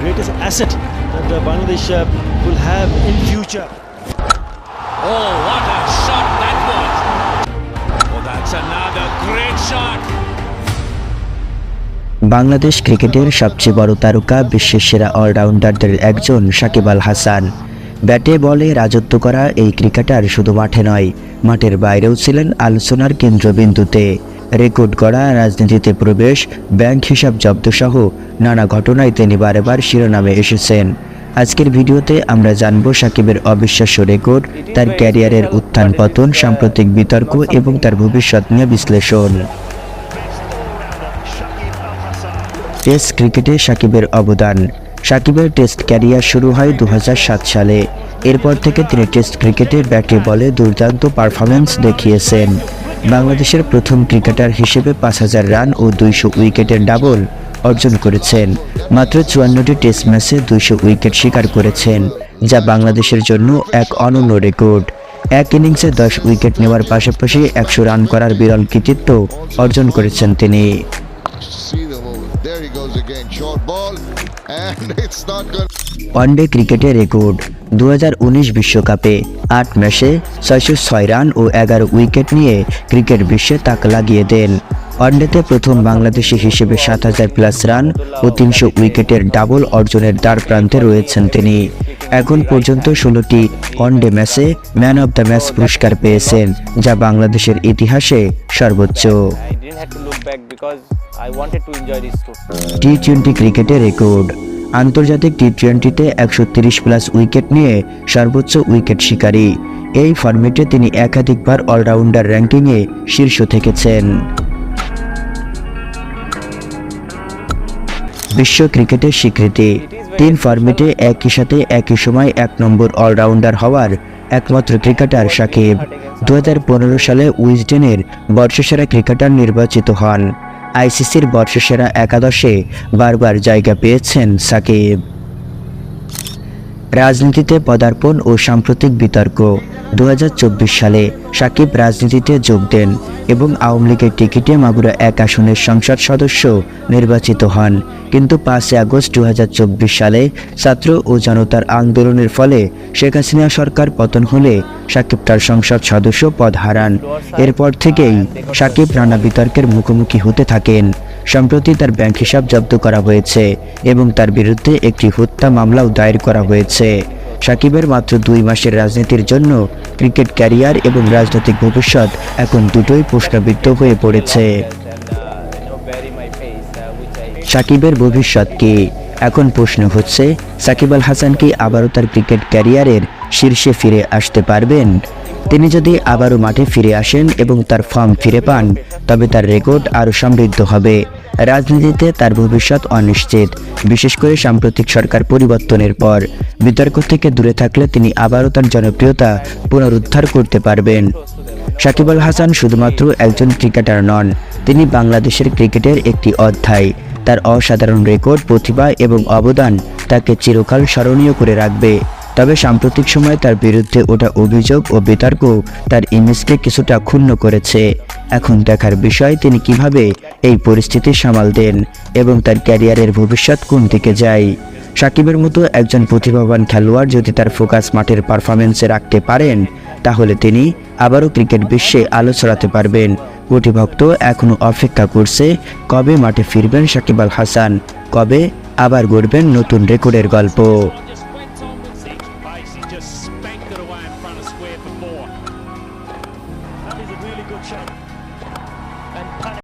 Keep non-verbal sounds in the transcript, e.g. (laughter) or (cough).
greatest asset that uh, Bangladesh uh, will have in future. Oh, what a shot that was! Oh, that's another great shot! Bangladesh ক্রিকেটের সবচেয়ে বড় তারকা বিশ্বের সেরা অলরাউন্ডারদের একজন সাকিব আল হাসান ব্যাটে বলে রাজত্ব করা এই ক্রিকেটার শুধু মাঠে নয় মাঠের বাইরেও ছিলেন আলোচনার কেন্দ্রবিন্দুতে রেকর্ড করা রাজনীতিতে প্রবেশ, ব্যাংক হিসাব জব্দসহ নানা ঘটনায় তিনি বারেবার শিরোনামে এসেছেন। আজকের ভিডিওতে আমরা জানব সাকিবের অবিশ্বাস্য রেকর্ড, তার ক্যারিয়ারের উত্থান পতন, সাম্প্রতিক বিতর্ক এবং তার ভবিষ্যৎ নিয়ে বিশ্লেষণ। টেস্ট ক্রিকেটে সাকিবের অবদান। সাকিবের টেস্ট ক্যারিয়ার শুরু হয় দু হাজার সাত সালে। এরপর থেকে তিনি টেস্ট ক্রিকেটে ব্যাটে বলে দুর্দান্ত পারফরমেন্স দেখিয়েছেন। বাংলাদেশের প্রথম ক্রিকেটার হিসেবে পাঁচ হাজার রান ও দুইশো উইকেটের ডাবল অর্জন করেছেন। মাত্র চুয়ান্নটি টেস্ট ম্যাচে দুইশো উইকেট শিকার করেছেন যা বাংলাদেশের জন্য এক অনন্য রেকর্ড। এক ইনিংসে দশ উইকেট নেওয়ার পাশাপাশি একশো রান করার বিরল কৃতিত্ব অর্জন করেছেন তিনি. (laughs) ওয়ানডে ক্রিকেটে রেকর্ড। দু বিশ্বকাপে আট ম্যাচে ছয়শো ছয় রান ও এগারো উইকেট নিয়ে ক্রিকেট বিশ্বে তাক লাগিয়ে দেন। ওয়ানডেতে প্রথম বাংলাদেশি হিসেবে সাত হাজার প্লাস রান ও তিনশো উইকেটের ডাবল অর্জনের দ্বার প্রান্তে রয়েছেন তিনি। এখন পর্যন্ত ষোলোটি ওয়ানডে ম্যাচে ম্যান অব দ্য ম্যাচ পুরস্কার পেয়েছেন যা বাংলাদেশের ইতিহাসে সর্বোচ্চ. টি টোয়েন্টি ক্রিকেটে রেকর্ড। আন্তর্জাতিক টি টোয়েন্টিতে একশো প্লাস উইকেট নিয়ে সর্বোচ্চ উইকেট শিকারী। এই ফরম্যাটে তিনি একাধিকবার অলরাউন্ডার র্যাঙ্কিংয়ে শীর্ষ থেকেছেন। বিশ্ব ক্রিকেটের স্বীকৃতি। তিন ফরম্যাটে একই সাথে একই সময় এক নম্বর অলরাউন্ডার হওয়ার একমাত্র ক্রিকেটার সাকিব। দু হাজার পনেরো সালে উইজডেনের বর্ষসেরা ক্রিকেটার নির্বাচিত হন। আইসিসির বর্ষসেরা একাদশে বারবার জায়গা পেয়েছেন সাকিব। রাজনীতিতে পদার্পণ ও সাম্প্রতিক বিতর্ক দু হাজার চব্বিশ সালে সাকিব রাজনীতিতে যোগ দেন এবং আওয়ামী লীগের টিকিটে মাগুরা এক আসনের সংসদ সদস্য নির্বাচিত হন। কিন্তু পাঁচই আগস্ট দু হাজার চব্বিশ সালে ছাত্র ও জনতার আন্দোলনের ফলে শেখ হাসিনা সরকার পতন হলে সাকিব তার সংসদ সদস্য পদ হারান। এরপর থেকেই সাকিব নানা বিতর্কের মুখোমুখি হতে থাকেন। সম্প্রতি তার ব্যাংক হিসাব জব্দ করা হয়েছে এবং তার বিরুদ্ধে একটি হত্যা মামলাও দায়ের করা হয়েছে। সাকিবের মাত্র দুই মাসের রাজনীতির জন্য ক্রিকেট ক্যারিয়ার এবং রাজনৈতিক ভবিষ্যৎ এখন দুটোই প্রশ্নবিদ্ধ হয়ে পড়েছে। সাকিবের ভবিষ্যৎ কি? এখন প্রশ্ন হচ্ছে, সাকিব আল হাসান কি আবারও তার ক্রিকেট ক্যারিয়ারের শীর্ষে ফিরে আসতে পারবেন? তিনি যদি আবারও মাঠে ফিরে আসেন এবং তার ফর্ম ফিরে পান, তবে তার রেকর্ড আরও সমৃদ্ধ হবে। রাজনীতিতে তার ভবিষ্যৎ অনিশ্চিত, বিশেষ করে সাম্প্রতিক সরকার পরিবর্তনের পর। বিতর্ক থেকে দূরে থাকলে তিনি আবারও তার জনপ্রিয়তা পুনরুদ্ধার করতে পারবেন। সাকিব আল হাসান শুধুমাত্র একজন ক্রিকেটার নন, তিনি বাংলাদেশের ক্রিকেটের একটি অধ্যায়। তার অসাধারণ রেকর্ড, প্রতিভা এবং অবদান তাকে চিরকাল স্মরণীয় করে রাখবে। তবে সাম্প্রতিক সময়ে তার বিরুদ্ধে ওঠা অভিযোগ ও বিতর্ক তার ইমেজকে কিছুটা ক্ষুণ্ণ করেছে। এখন দেখার বিষয়, তিনি কীভাবে এই পরিস্থিতি সামাল দেন এবং তার ক্যারিয়ারের ভবিষ্যৎ কোন দিকে যায়? সাকিবের মতো একজন প্রতিভাবান খেলোয়াড় যদি তার ফোকাস মাঠের পারফরমেন্সে রাখতে পারেন, তাহলে তিনি আবারও ক্রিকেট বিশ্বে আলো ছড়াতে পারবেন। কোটি ভক্ত এখনও অপেক্ষা করছে, কবে মাঠে ফিরবেন সাকিব আল হাসান, কবে আবার গড়বেন নতুন রেকর্ডের গল্প। just spanked it away in front of square for four. That is a really good shot. And